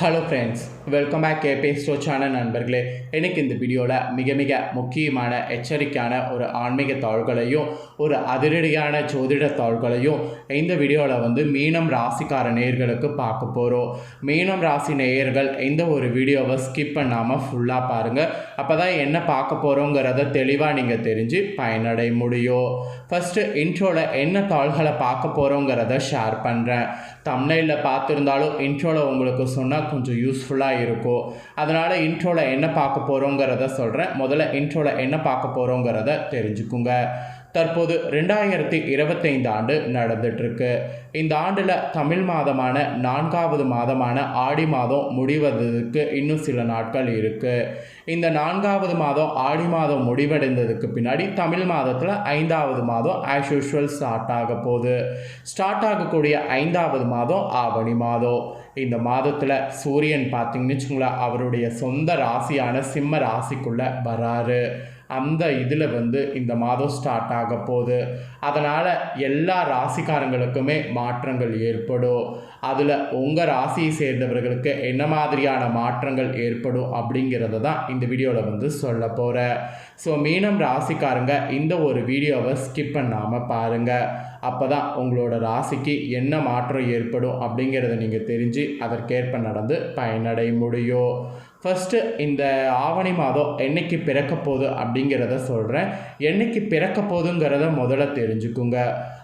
Hello friends welcome back கேபே ஸ்டோ channel நண்பர்களே. எனக்கு இந்த வீடியோவில் மிக மிக முக்கியமான எச்சரிக்கையான ஒரு ஆன்மீக தாள்களையும் ஒரு அதிரடியான ஜோதிட தாள்களையும் இந்த வீடியோவில் வந்து மீனம் ராசிக்கார நேயர்களுக்கு பார்க்க போகிறோம் மீனம் ராசி நேயர்கள் இந்த ஒரு வீடியோவை ஸ்கிப் பண்ணாமல் ஃபுல்லாக பாருங்கள் அப்போ தான் என்ன பார்க்க போகிறோங்கிறத தெளிவாக நீங்கள் தெரிஞ்சு பயனடை முடியும் ஃபஸ்ட்டு இன்ட்ரோவில் என்ன தாள்களை பார்க்க போகிறோங்கிறத ஷேர் பண்ணுறேன் தமிழில் பார்த்துருந்தாலும் இன்ட்ரோவில் உங்களுக்கு சொன்னால் கொஞ்சம் யூஸ்ஃபுல்லாக இருக்கும். அதனால் இன்ட்ரோவில் என்ன பார்க்க போகிறோங்கிறத சொல்கிறேன் முதல்ல இன்ட்ரோவில் என்ன பார்க்க போகிறோங்கிறத தெரிஞ்சுக்குங்க. தற்போது ரெண்டாயிரத்தி இருபத்தைந்து ஆண்டு நடந்துட்டுருக்கு. இந்த ஆண்டில் தமிழ் மாதமான நான்காவது மாதமான ஆடி மாதம் முடிவதற்கு இன்னும் சில நாட்கள் இருக்குது இந்த நான்காவது மாதம் ஆடி மாதம் முடிவடைந்ததுக்கு பின்னாடி தமிழ் மாதத்தில் ஐந்தாவது மாதம் ஆஸ் யூஷுவல் ஸ்டார்ட் ஆக போகுது. ஸ்டார்ட் ஆகக்கூடிய ஐந்தாவது மாதம் ஆவணி மாதம். இந்த மாதத்தில் சூரியன் பார்த்தீங்கன்னு வச்சுங்களேன் அவருடைய சொந்த ராசியான சிம்ம ராசிக்குள்ளே வராரு. அந்த இதில் வந்து இந்த மாதம் ஸ்டார்ட் ஆக போகுது. அதனால் எல்லா ராசிக்காரங்களுக்குமே மாற்றங்கள் ஏற்படும். அதில் உங்கள் ராசியை சேர்ந்தவர்களுக்கு என்ன மாதிரியான மாற்றங்கள் ஏற்படும் அப்படிங்கிறத தான் இந்த வீடியோவில் வந்து சொல்ல போகிறேன் ஸோ மீனம் ராசிக்காரங்க இந்த ஒரு வீடியோவை ஸ்கிப் பண்ணாமல் பாருங்கள் அப்போ தான் உங்களோட ராசிக்கு என்ன மாற்றம் ஏற்படும் அப்படிங்கிறத நீங்கள் தெரிஞ்சு அதற்கேற்ப நடந்து பயனடைய முடியும். ஃபஸ்ட்டு இந்த ஆவணி மாதம் என்னைக்கு பிறக்க போகுது அப்படிங்கிறத சொல்கிறேன் என்னைக்கு பிறக்க போகுதுங்கிறத முதல்ல தெரிஞ்சுக்குங்க.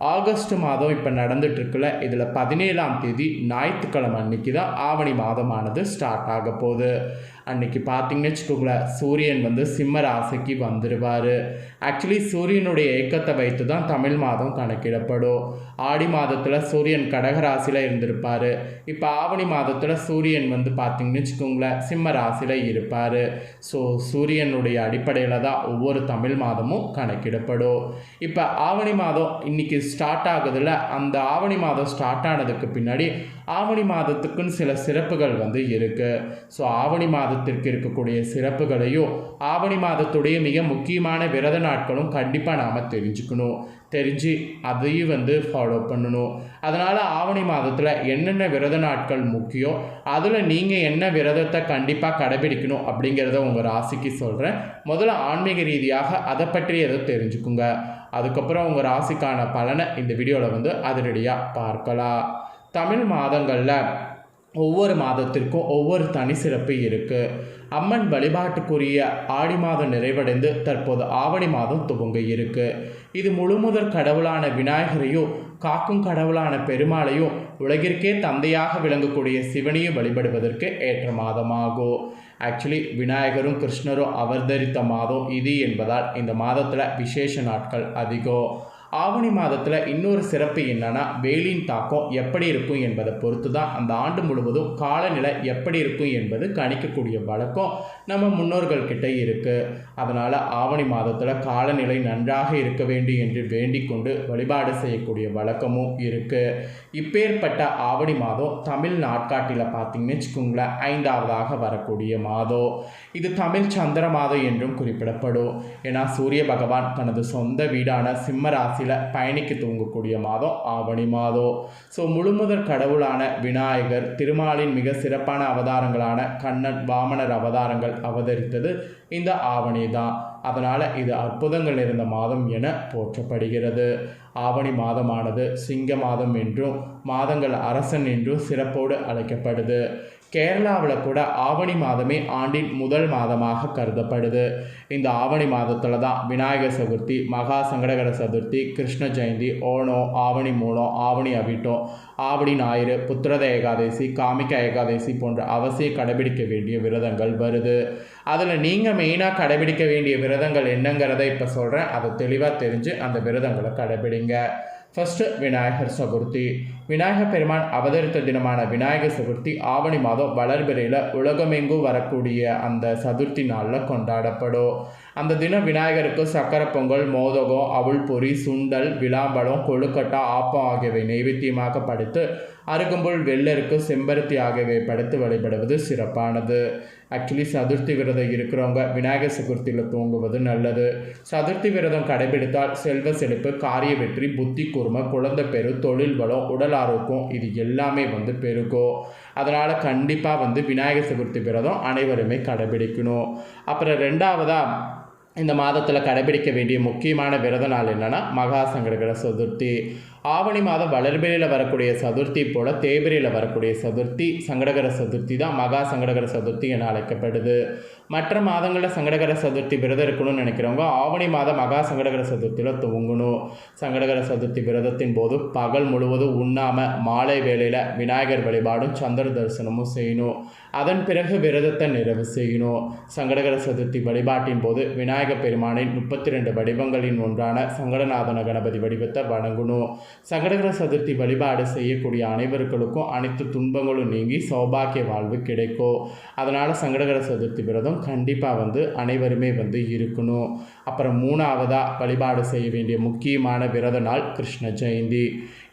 ஆகஸ்ட் மாதம் இப்போ நடந்துட்டுருக்குல இதில் பதினேழாம் தேதி ஞாயிற்றுக்கிழமை அன்னைக்கு தான் ஆவணி மாதமானது ஸ்டார்ட் ஆக போகுது. அன்னைக்கு பார்த்தீங்கன்னு வச்சுக்கோங்களேன் சூரியன் வந்து சிம்ம ராசிக்கு வந்துடுவார் ஆக்சுவலி சூரியனுடைய இயக்கத்தை வைத்து தான் தமிழ் மாதம் கணக்கிடப்படும். ஆடி மாதத்தில் சூரியன் கடகராசியில் இருந்திருப்பார். இப்போ ஆவணி மாதத்தில் சூரியன் வந்து பார்த்தீங்கன்னு வச்சுக்கோங்களேன் சிம்ம ராசியில் இருப்பார். ஸோ சூரியனுடைய அடிப்படையில் தான் ஒவ்வொரு தமிழ் மாதமும் கணக்கிடப்படும். இப்போ ஆவணி மாதம் இன்னைக்கு ஸ்டார்ட் ஆகுதுல அந்த ஆவணி மாதம் ஸ்டார்ட் ஆனதுக்கு பின்னாடி ஆவணி மாதத்துக்குன்னு சில சிறப்புகள் வந்து இருக்குது ஸோ ஆவணி மாதத்திற்கு இருக்கக்கூடிய சிறப்புகளையும் ஆவணி மாதத்துடைய மிக முக்கியமான விரத நாட்களும் கண்டிப்பாக நாம் தெரிஞ்சுக்கணும். தெரிஞ்சு அதையும் வந்து ஃபாலோ பண்ணணும். அதனால் ஆவணி மாதத்தில் என்னென்ன விரத நாட்கள் முக்கியம் அதில் நீங்கள் என்ன விரதத்தை கண்டிப்பாக கடைபிடிக்கணும் அப்படிங்கிறத உங்கள் ராசிக்கு சொல்கிறேன் முதல்ல ஆன்மீக ரீதியாக அதை பற்றி எதை தெரிஞ்சுக்குங்க. அதுக்கப்புறம் உங்கள் ராசிக்கான பலனை இந்த வீடியோவில் வந்து அதிரடியாக பார்க்கலாம். தமிழ் மாதங்களில் ஒவ்வொரு மாதத்திற்கும் ஒவ்வொரு தனி சிறப்பு இருக்குது அம்மன் வழிபாட்டுக்குரிய ஆடி மாதம் நிறைவடைந்து தற்போது ஆவணி மாதம் துவங்க இருக்கு. இது முழுமுதற் கடவுளான விநாயகரையும் காக்கும் கடவுளான பெருமாளையும் உலகிற்கே தந்தையாக விளங்கக்கூடிய சிவனையும் வழிபடுவதற்கு ஏற்ற மாதமாகும். ஆக்சுவலி விநாயகரும் கிருஷ்ணரும் அவதரித்த மாதம் இது என்பதால் இந்த மாதத்தில் விசேஷ நாட்கள் அதிகம். ஆவணி மாதத்தில் இன்னொரு சிறப்பு என்னன்னா வெயிலின் தாக்கம் எப்படி இருக்கும் என்பதை பொறுத்து தான் அந்த ஆண்டு முழுவதும் காலநிலை எப்படி இருக்கும் என்பது கணிக்கக்கூடிய வழக்கம் நம்ம முன்னோர்கள் கிட்ட இருக்குது அதனால் ஆவணி மாதத்தில் காலநிலை நன்றாக இருக்க வேண்டும் என்று வேண்டிக் கொண்டு வழிபாடு செய்யக்கூடிய வழக்கமும் இருக்குது இப்பேற்பட்ட ஆவணி மாதம் தமிழ் நாட்காட்டில் பார்த்தீங்கன்னு வச்சுக்கோங்களேன் ஐந்தாவதாக வரக்கூடிய மாதம். இது தமிழ் சந்திர மாதம் என்றும் குறிப்பிடப்படும். ஏன்னா சூரிய பகவான் தனது சொந்த வீடான சிம்மராசி ராசியில் பயணிக்கு தூங்கக்கூடிய மாதம் ஆவணி மாதம். ஸோ முழுமுதற் கடவுளான விநாயகர் திருமாலின் மிக சிறப்பான அவதாரங்களான கண்ணன் வாமனர் அவதாரங்கள் அவதரித்தது இந்த ஆவணி தான். அதனால் இது அற்புதங்கள் இருந்த மாதம் என போற்றப்படுகிறது. ஆவணி மாதமானது சிங்க மாதம் என்றும் மாதங்கள் அரசன் என்றும் சிறப்போடு அழைக்கப்படுது. கேரளாவில் கூட ஆவணி மாதமே ஆண்டின் முதல் மாதமாக கருதப்படுது. இந்த ஆவணி மாதத்தில் தான் விநாயகர் சதுர்த்தி மகா சங்கடகர சதுர்த்தி கிருஷ்ண ஜெயந்தி ஓணம் ஆவணி மூலம் ஆவணி அவிட்டம் ஆவணி ஞாயிறு புத்திரத ஏகாதசி காமிக்க ஏகாதசி போன்ற அவசியம் கடைபிடிக்க வேண்டிய விரதங்கள் வருது. அதில் நீங்கள் மெயினாக கடைபிடிக்க வேண்டிய விரதங்கள் என்னங்கிறத இப்போ சொல்கிறேன் அதை தெளிவாக தெரிஞ்சு அந்த விரதங்களை கடைபிடிங்க. ஃபஸ்ட்டு விநாயகர் சதுர்த்தி விநாயகர் பெருமான் அவதரித்த தினமான விநாயகர் சதுர்த்தி ஆவணி மாதம் வளர்பிறையில் உலகமெங்கும் வரக்கூடிய அந்த சதுர்த்தி நாளில் கொண்டாடப்படும் அந்த தினம் விநாயகருக்கு சக்கரை பொங்கல் மோதகம் அவுள்பொறி சுண்டல் விளாம்பழம் கொழுக்கட்டா ஆப்பம் ஆகியவை நைவேத்தியமாக படைத்து அருகம்புல் வெள்ளருக்கு செம்பருத்தி ஆகியவை படைத்து வழிபடுவது சிறப்பானது. ஆக்சுவலி சதுர்த்தி விரதம் இருக்கிறவங்க விநாயகர் சதுர்த்தியில் தூங்குவது நல்லது. சதுர்த்தி விரதம் கடைபிடித்தால் செல்வ செழிப்பு காரிய வெற்றி புத்தி கூர்மை குழந்தை பெரு தொழில் வளம் உடல் ஆரோக்கியம் இது எல்லாமே வந்து பெருகும். அதனால் கண்டிப்பாக வந்து விநாயகர் சதுர்த்தி விரதம் அனைவருமே கடைபிடிக்கணும். அப்புறம் ரெண்டாவதாக இந்த மாதத்தில் கடைபிடிக்க வேண்டிய முக்கியமான விரத நாள் என்னென்னா மகா சங்கடகர சதுர்த்தி. ஆவணி மாதம் வளர்பிறையில் வரக்கூடிய சதுர்த்தி போல தேய்பிரையில் வரக்கூடிய சதுர்த்தி சங்கடகர சதுர்த்தி தான் மகா சங்கடகர சதுர்த்தி என அழைக்கப்படுது. மற்ற மாதங்களில் சங்கடகர சதுர்த்தி விரதம் இருக்கணும்னு நினைக்கிறவங்க ஆவணி மாதம் மகா சங்கடகர சதுர்த்தியில் துவங்கணும் சங்கடகர சதுர்த்தி விரதத்தின் போது பகல் முழுவதும் உண்ணாமல் மாலை வேளையில் விநாயகர் வழிபாடும் சந்திர தரிசனமும் செய்யணும். அதன் பிறகு விரதத்தை நிறைவு செய்யணும். சங்கடகர சதுர்த்தி வழிபாட்டின் போது விநாயகர் பெருமானின் முப்பத்தி ரெண்டு வடிவங்களின் ஒன்றான சங்கடநாதன கணபதி வடிவத்தை வணங்கணும். சங்கடகர சதுர்த்தி வழிபாடு செய்யக்கூடிய அனைவர்களுக்கும் அனைத்து துன்பங்களும் நீங்கி சௌபாக்கிய வாழ்வு கிடைக்கும். அதனால் சங்கடகர சதுர்த்தி விரதம் கண்டிப்பாக வந்து அனைவருமே வந்து இருக்கணும். அப்புறம் மூணாவதாக வழிபாடு செய்ய வேண்டிய முக்கியமான விரத நாள் கிருஷ்ண ஜெயந்தி.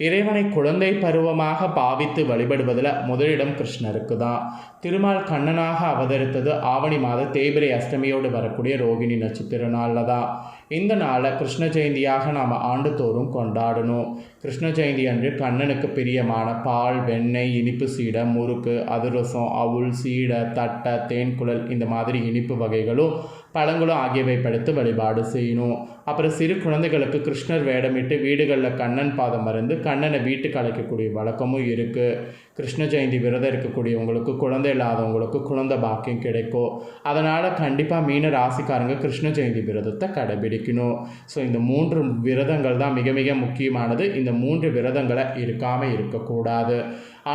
இறைவனை குழந்தை பருவமாக பாவித்து வழிபடுவதில் முதலிடம் கிருஷ்ணருக்கு தான். திருமால் கண்ணனாக அவதரித்தது ஆவணி மாத தேய்பிரை அஷ்டமியோடு வரக்கூடிய ரோகிணி நட்சத்திர நாளில் தான். இந்த நாளை கிருஷ்ண ஜெயந்தியாக நாம் ஆண்டுதோறும் கொண்டாடணும். கிருஷ்ண ஜெயந்தி அன்று கண்ணனுக்கு பிரியமான பால் வெண்ணெய் இனிப்பு சீடை முறுக்கு அதிரசம் அவுள் சீடை தட்டை தேன்குழல் இந்த மாதிரி இனிப்பு வகைகளும் பழங்களும் ஆகியவை படுத்து வழிபாடு செய்யணும். அப்புறம் சிறு குழந்தைகளுக்கு கிருஷ்ணர் வேடமிட்டு வீடுகளில் கண்ணன் பாதம் மருந்து கண்ணனை வீட்டுக்கு அழைக்கக்கூடிய வழக்கமும் இருக்குது கிருஷ்ண ஜெயந்தி விரதம் இருக்கக்கூடியவங்களுக்கு குழந்தை இல்லாதவங்களுக்கு குழந்தை பாக்கியம் கிடைக்கும். அதனால் கண்டிப்பாக மீன ராசிக்காரங்க கிருஷ்ண ஜெயந்தி விரதத்தை கடைபிடிக்கணும். ஸோ இந்த மூன்று விரதங்கள் தான் மிக மிக முக்கியமானது. இந்த மூன்று விரதங்களை இருக்காமல் இருக்கக்கூடாது.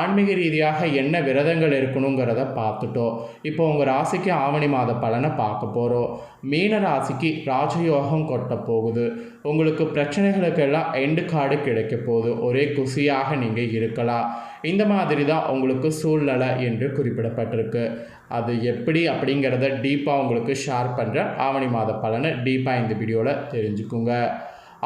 ஆன்மீக ரீதியாக என்ன விரதங்கள் இருக்கணுங்கிறத பார்த்துட்டோம். இப்போ உங்கள் ராசிக்கு ஆவணி மாத பலனை பார்க்க போகிறோம் மீன ராசிக்கு ராஜயோகம் கொட்ட போகுது. உங்களுக்கு பிரச்சனைகளுக்கெல்லாம் எண்டு கார்டு கிடைக்க போகுது. ஒரே குசியாக நீங்கள் இருக்கலாம். இந்த மாதிரி தான் உங்களுக்கு சூழ்நிலை என்று குறிப்பிடப்பட்டிருக்கு. அது எப்படி அப்படிங்கிறத டீப்பாக உங்களுக்கு ஷேர் பண்ணுற ஆவணி மாத பலனை டீப்பாக இந்த வீடியோவில் தெரிஞ்சுக்குங்க.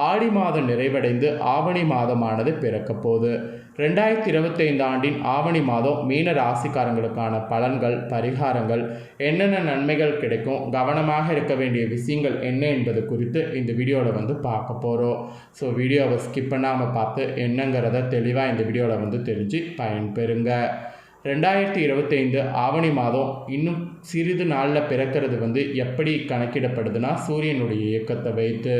ஆடி மாதம் நிறைவடைந்து ஆவணி மாதமானது பிறக்க போகுது ரெண்டாயிரத்தி இருபத்தைந்து ஆண்டின் ஆவணி மாதம் மீன ராசிக்காரங்களுக்கான பலன்கள் பரிகாரங்கள் என்னென்ன நன்மைகள் கிடைக்கும் கவனமாக இருக்க வேண்டிய விஷயங்கள் என்ன என்பது குறித்து இந்த வீடியோவில் வந்து பார்க்க போகிறோம் ஸோ வீடியோவை ஸ்கிப் பண்ணாமல் பார்த்து என்னங்கிறத தெளிவாக இந்த வீடியோவில் வந்து தெரிஞ்சு பயன்பெறுங்க. ரெண்டாயிரத்தி இருபத்தைந்து ஆவணி மாதம் இன்னும் சிறிது நாளில் பிறக்கிறது வந்து எப்படி கணக்கிடப்படுதுன்னா சூரியனுடைய இயக்கத்தை வைத்து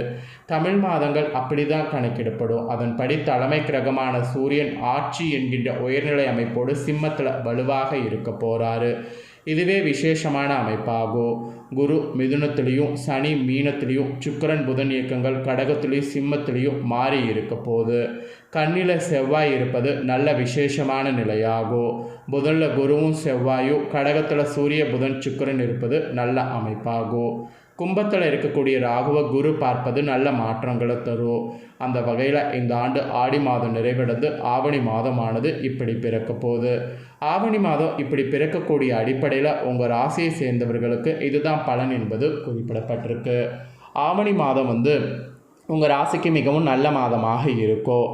தமிழ் மாதங்கள் அப்படி தான் கணக்கிடப்படும் அதன்படி தலைமை கிரகமான சூரியன் ஆட்சி என்கின்ற உயர்நிலை அமைப்போடு சிம்மத்தில் வலுவாக இருக்க போகிறாரு இதுவே விசேஷமான அமைப்பாகும் குரு மிதுனத்திலையும் சனி மீனத்திலையும் சுக்கரன் புதன் இயக்கங்கள் கடகத்திலையும் சிம்மத்திலையும் மாறி இருக்க போது கண்ணில் செவ்வாய் இருப்பது நல்ல விசேஷமான நிலையாகும் புதனில் குருவும் செவ்வாயும் கடகத்தில் சூரிய புதன் சுக்கரன் இருப்பது நல்ல அமைப்பாகும் கும்பத்தில் இருக்கக்கூடிய ராகுவ குரு பார்ப்பது நல்ல மாற்றங்களை தரும். அந்த வகையில் இந்த ஆண்டு ஆடி மாதம் நிறைவடைந்து ஆவணி மாதமானது இப்படி பிறக்க போகுது. ஆவணி மாதம் இப்படி பிறக்கக்கூடிய அடிப்படையில் உங்கள் ராசியை சேர்ந்தவர்களுக்கு இதுதான் பலன் என்பது குறிப்பிடப்பட்டிருக்கு. ஆவணி மாதம் வந்து உங்கள் ராசிக்கு மிகவும் நல்ல மாதமாக இருக்கும்.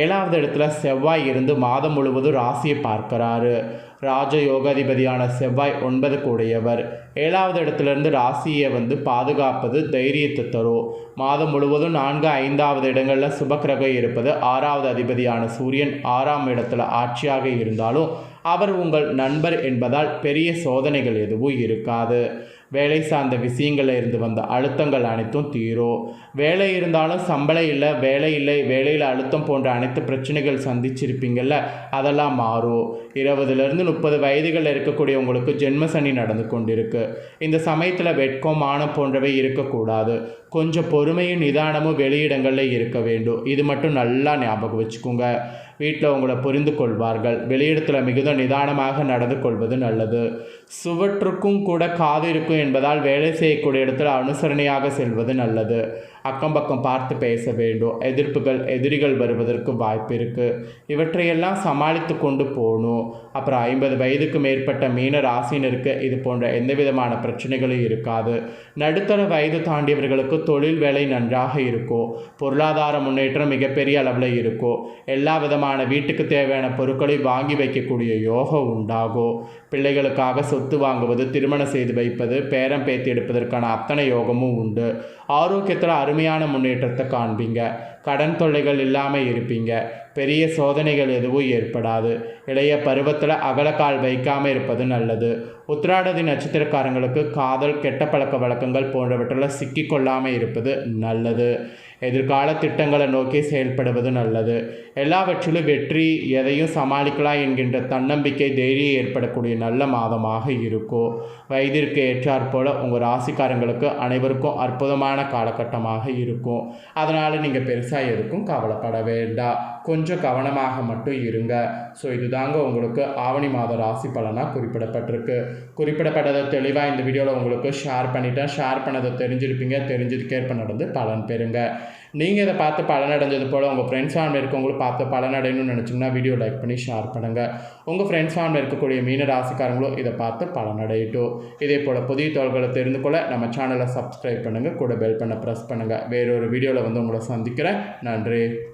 ஏழாவது இடத்துல செவ்வாய் இருந்து மாதம் முழுவதும் ராசியை பார்க்கிறாரு. ராஜ யோகாதிபதியான செவ்வாய் ஒன்பது உடையவர் ஏழாவது இடத்திலிருந்து ராசியை வந்து பாதுகாப்பது தைரியத்தை தரும். மாதம் முழுவதும் நான்கு ஐந்தாவது இடங்களில் சுபக்கிரகம் இருப்பது ஆறாவது அதிபதியான சூரியன் ஆறாம் இடத்துல ஆட்சியாக இருந்தாலும் அவர் உங்கள் நண்பர் என்பதால் பெரிய சோதனைகள் எதுவும் இருக்காது. வேலை சார்ந்த விஷயங்களில் இருந்து வந்த அழுத்தங்கள் அனைத்தும் தீரும் வேலை இருந்தாலும் சம்பளம் இல்லை வேலை இல்லை வேலையில் அழுத்தம் போன்ற அனைத்து பிரச்சனைகள் சந்திச்சிருப்பீங்கள்ல அதெல்லாம் மாறும் இருபதுலேருந்து முப்பது வயதுகளில் இருக்கக்கூடிய உங்களுக்கு ஜென்ம சனி நடந்து கொண்டிருக்கு. இந்த சமயத்தில் வெட்கம் மானம் போன்றவை இருக்கக்கூடாது. கொஞ்சம் பொறுமையும் நிதானமும் வெளியிடங்களில் இருக்க வேண்டும். இது மட்டும் நல்லா ஞாபகம் வச்சுக்கோங்க. வீட்டில் உங்களை புரிந்து கொள்வார்கள். வெளியிடத்தில் மிகுந்த நிதானமாக நடந்து கொள்வது நல்லது. சுவற்றுக்கும் கூட காது இருக்கும் என்பதால் வேலை செய்யக்கூடிய இடத்தில் அனுசரணையாக செல்வது நல்லது. அக்கம் பக்கம் பார்த்து பேச வேண்டும். எதிர்ப்புகள் எதிரிகள் வருவதற்கு வாய்ப்பு இருக்குது இவற்றையெல்லாம் சமாளித்து கொண்டு போகணும். அப்புறம் ஐம்பது வயதுக்கு மேற்பட்ட மீன ராசினருக்கு இது போன்ற எந்த விதமான பிரச்சனைகளும் இருக்காது. நடுத்தர வயது தாண்டியவர்களுக்கு தொழில் வேலை நன்றாக இருக்கும். பொருளாதார முன்னேற்றம் மிகப்பெரிய அளவில் இருக்கும். எல்லா விதமான வீட்டுக்கு தேவையான பொருட்களை வாங்கி வைக்கக்கூடிய யோகம் உண்டாகும். பிள்ளைகளுக்காக சொத்து வாங்குவது திருமணம் செய்து வைப்பது பேரம் பேத்தி எடுப்பதற்கான அத்தனை யோகமும் உண்டு. ஆரோக்கியத்தில் அருமையான முன்னேற்றத்தை காண்பீங்க. கடன் தொல்லைகள் இல்லாமல் இருப்பீங்க. பெரிய சோதனைகள் எதுவும் ஏற்படாது. இளைய பருவத்தில் அகலக்கால் வைக்காமல் இருப்பது நல்லது. உத்திராடதி நட்சத்திரக்காரங்களுக்கு காதல் கெட்ட பழக்க வழக்கங்கள் போன்றவற்றில் சிக்கிக்கொள்ளாமல் இருப்பது நல்லது. எதிர்கால திட்டங்களை நோக்கி செயல்படுவது நல்லது. எல்லாவற்றிலும் வெற்றி எதையும் சமாளிக்கலாம் என்கின்ற தன்னம்பிக்கை தைரியம் ஏற்படக்கூடிய நல்ல மாதமாக இருக்கும் வயதிற்கு ஏற்றாற் போல் உங்கள் ராசிக்காரங்களுக்கு அனைவருக்கும் அற்புதமான காலகட்டமாக இருக்கும். அதனால் நீங்கள் பெருசாக எதுக்கும் கவலைப்பட வேண்டாம். கொஞ்சம் கவனமாக மட்டும் இருங்க. ஸோ இதுதாங்க உங்களுக்கு ஆவணி மாத ராசி பலனாக குறிப்பிடப்பட்டிருக்கு. குறிப்பிடப்பட்டதை தெளிவாக இந்த வீடியோவில் உங்களுக்கு ஷேர் பண்ணிட்டேன். ஷேர் பண்ணதை தெரிஞ்சிருப்பீங்க. தெரிஞ்சதுக்கேற்ப நடந்து பலன் பெறுங்க. நீங்கள் இதை பார்த்து பலனடைஞ்சது போல் உங்கள் ஃப்ரெண்ட்ஸ் ஃபேமிலி இருக்கவங்களும் பார்த்து பலனடையணும்னு நினச்சிங்கன்னா வீடியோ லைக் பண்ணி ஷேர் பண்ணுங்கள் உங்கள் ஃப்ரெண்ட்ஸ் ஃபேமிலி இருக்கக்கூடிய மீன ராசிக்காரங்களும் இதை பார்த்து பலனடையட்டும் இதே போல் புதிய தோள்களை தெரிந்து கொள்ள நம்ம சேனலை சப்ஸ்கிரைப் பண்ணுங்கள் கூட பெல் பண்ண ப்ரெஸ் பண்ணுங்கள் வேறொரு வீடியோவில் வந்து உங்களை சந்திக்கிறேன். நன்றி.